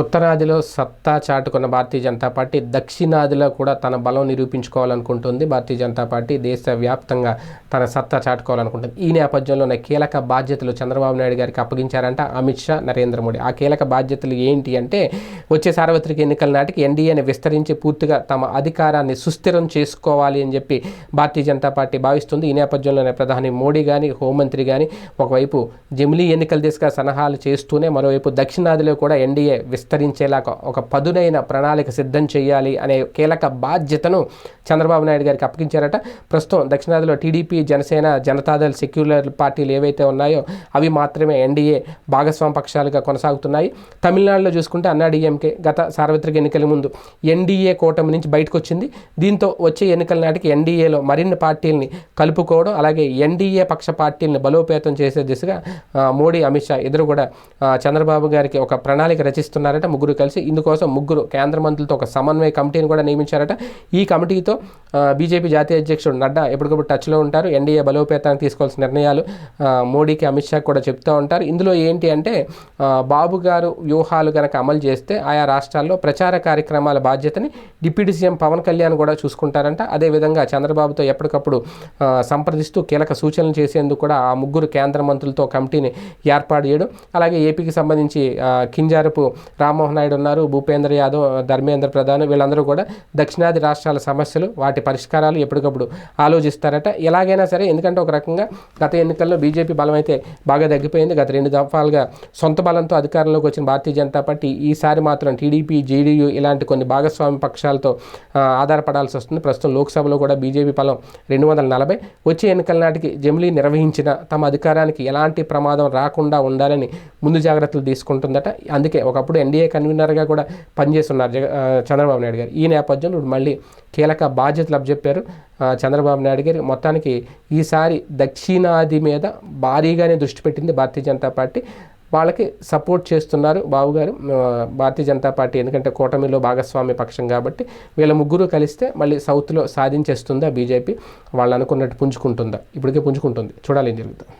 ఉత్తరాదిలో సత్తా చాటుకున్న భారతీయ జనతా పార్టీ దక్షిణాదిలో కూడా తన బలం నిరూపించుకోవాలనుకుంటుంది. భారతీయ జనతా పార్టీ దేశవ్యాప్తంగా తన సత్తా చాటుకోవాలనుకుంటుంది. ఈ నేపథ్యంలోనే కీలక బాధ్యతలు చంద్రబాబు నాయుడు గారికి అప్పగించారంట అమిత్ షా నరేంద్ర మోడీ. ఆ కీలక బాధ్యతలు ఏంటి అంటే వచ్చే సార్వత్రిక ఎన్నికల నాటికి ఎన్డీఏని విస్తరించి పూర్తిగా తమ అధికారాన్ని సుస్థిరం చేసుకోవాలి అని చెప్పి భారతీయ జనతా పార్టీ భావిస్తుంది. ఈ నేపథ్యంలోనే ప్రధాని మోడీ కానీ హోంమంత్రి కానీ ఒకవైపు జమిలీ ఎన్నికల దిశగా సలహాలు చేస్తూనే మరోవైపు దక్షిణాదిలో కూడా ఎన్డీఏ విస్తరించేలాగా ఒక పదునైన ప్రణాళిక సిద్ధం చేయాలి అనే కీలక బాధ్యతను చంద్రబాబు నాయుడు గారికి అప్పగించారట. ప్రస్తుతం దక్షిణాదిలో టీడీపీ జనసేన జనతాదళ్ సెక్యులర్ పార్టీలు ఏవైతే ఉన్నాయో అవి మాత్రమే ఎన్డీఏ భాగస్వామ్య పక్షాలుగా కొనసాగుతున్నాయి. తమిళనాడులో చూసుకుంటే అన్నాడీఎంకే గత సార్వత్రిక ఎన్నికల ముందు ఎన్డీఏ కూటమి నుంచి బయటకు వచ్చింది దీంతో వచ్చే ఎన్నికల నాటికి ఎన్డీఏలో మరిన్ని పార్టీలని కలుపుకోవడం అలాగే ఎన్డీఏ పక్ష పార్టీలను బలోపేతం చేసే దిశగా మోడీ అమిత్ షా ఇద్దరు కూడా చంద్రబాబు గారికి ఒక ప్రణాళిక రచిస్తున్నారట ముగ్గురు కలిసి ఇందుకోసం ముగ్గురు కేంద్ర మంత్రులతో ఒక సమన్వయ కమిటీని కూడా నియమించారట. ఈ కమిటీతో బీజేపీ జాతీయ అధ్యక్షుడు నడ్డా ఎప్పటికప్పుడు టచ్లో ఉంటారు. ఎన్డీఏ బలోపేతానికి తీసుకోవాల్సిన నిర్ణయాలు మోడీకి అమిత్ షా కూడా చెప్తూ ఉంటారు. ఇందులో ఏంటి అంటే బాబు గారు వ్యూహాలు కనుక అమలు చేస్తే ఆయా రాష్ట్రాల్లో ప్రచార కార్యక్రమాల బాధ్యతని డిప్యూటీ సీఎం పవన్ కళ్యాణ్ కూడా చూసుకుంటారంట. అదేవిధంగా చంద్రబాబుతో ఎప్పటికప్పుడు సంప్రదిస్తూ కీలక సూచనలు చేసేందుకు కూడా ఆ ముగ్గురు కేంద్ర మంత్రులతో కమిటీని ఏర్పాటు చేయడం అలాగే ఏపీకి సంబంధించి కింజారపు రామ్మోహన్ నాయుడు ఉన్నారు భూపేంద్ర యాదవ్ ధర్మేంద్ర ప్రధాన్ వీళ్ళందరూ కూడా దక్షిణాది రాష్ట్రాల సమస్యలు వాటి పరిష్కారాలు ఎప్పటికప్పుడు ఆలోచిస్తారట. ఎలాగైనా సరే ఎందుకంటే ఒక రకంగా గత ఎన్నికల్లో బీజేపీ బలం అయితే బాగా తగ్గిపోయింది. గత రెండు దఫాలుగా సొంత బలంతో అధికారంలోకి వచ్చిన భారతీయ జనతా పార్టీ ఈసారి మాత్రం టీడీపీ జేడీయూ ఇలాంటి కొన్ని భాగస్వామి పక్షాలతో ఆధారపడాల్సి వస్తుంది. ప్రస్తుతం లోక్సభలో కూడా బీజేపీ బలం రెండు వందల నలభై. వచ్చే ఎన్నికల నాటికి జమిలీ నిర్వహించిన తమ అధికారానికి ఎలాంటి ప్రమాదం రాకుండా ఉండాలని ముందు జాగ్రత్తలు తీసుకుంటుందట. అందుకే ఒకప్పుడు ఎన్డీఏ కన్వీనర్గా కూడా పనిచేస్తున్నారు జగ చంద్రబాబు నాయుడు గారు. ఈ నేపథ్యంలో మళ్ళీ కీలక బాధ్యతలు అప్పచెప్పారు చంద్రబాబు నాయుడు గారు. మొత్తానికి ఈసారి దక్షిణాది మీద భారీగానే దృష్టి పెట్టింది భారతీయ జనతా పార్టీ. వాళ్ళకి సపోర్ట్ చేస్తున్నారు బాబు గారు. భారతీయ జనతా పార్టీ ఎందుకంటే కూటమిలో భాగస్వామ్య పక్షం కాబట్టి వీళ్ళ ముగ్గురు కలిస్తే మళ్ళీ సౌత్లో సాధించేస్తుందా బీజేపీ? వాళ్ళు అనుకున్నట్టు పుంజుకుంటుందా? ఇప్పటికే పుంజుకుంటుంది. చూడాలి ఏం జరుగుతుంది.